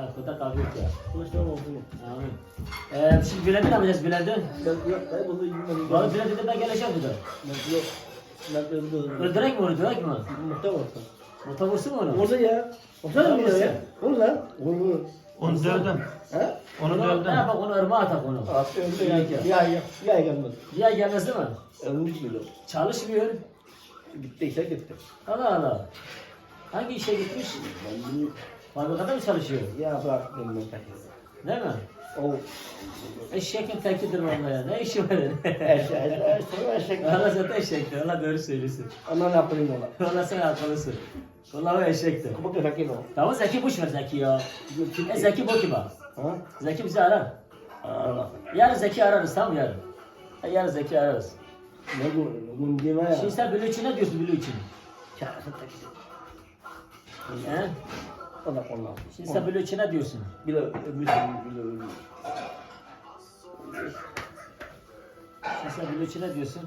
Ha, kuda kavga yok ya. Kılıçdaroğlu oldu. Amin. Ee, şimdi Bülent'i ne yapacağız Bülent'i? Ben yok. Ben bunu bilmiyorum. Vallahi Bülent dedi ben geleceğim burada. Ben yok. Ben öldü. Öldürek mi onu, öldürek mi? Muhtar olsun. Mota vursun mu onu? Orada ya. Orada mı ya? Orada. Orada. Onu dövdüm. Ha? Onu Ne dövdüm. yap bak onu ırmağa atak onu. Öldü ya. Bir ay bir ay gelmedi. Bir ay gelmez değil mi? Ölmüş bile. Çalışmıyor. Gittiyse gitti. Allah Allah. Hangi işe gitmiş? Ben bunu Fabrikada mı çalışıyor? ya ben takip. Değil mi? O Eşekin tekidir vallahi ya. Ne işi var? eşek eşek. Allah zaten eşekti. Allah doğru söylüyorsun. Ama ne yapayım ona? Allah sen haklısın. Vallahi o eşekti. Kabuk da sakin ol. Tamam Zeki boş ver Zeki ya. E Zeki bok gibi. Ha? Zeki bizi arar. Aa. Yarın Zeki ararız tamam yarın? Ha, yarın Zeki ararız. Ne bu? Bunun deme ya. Şimdi sen Bülü için ne diyorsun Bülü için? Çağırsın takip. He? Allah Allah. Şimdi sen Bülü için ne diyorsun? Bile ölmüş bile ölmüş. Şimdi sen Bülü için ne diyorsun?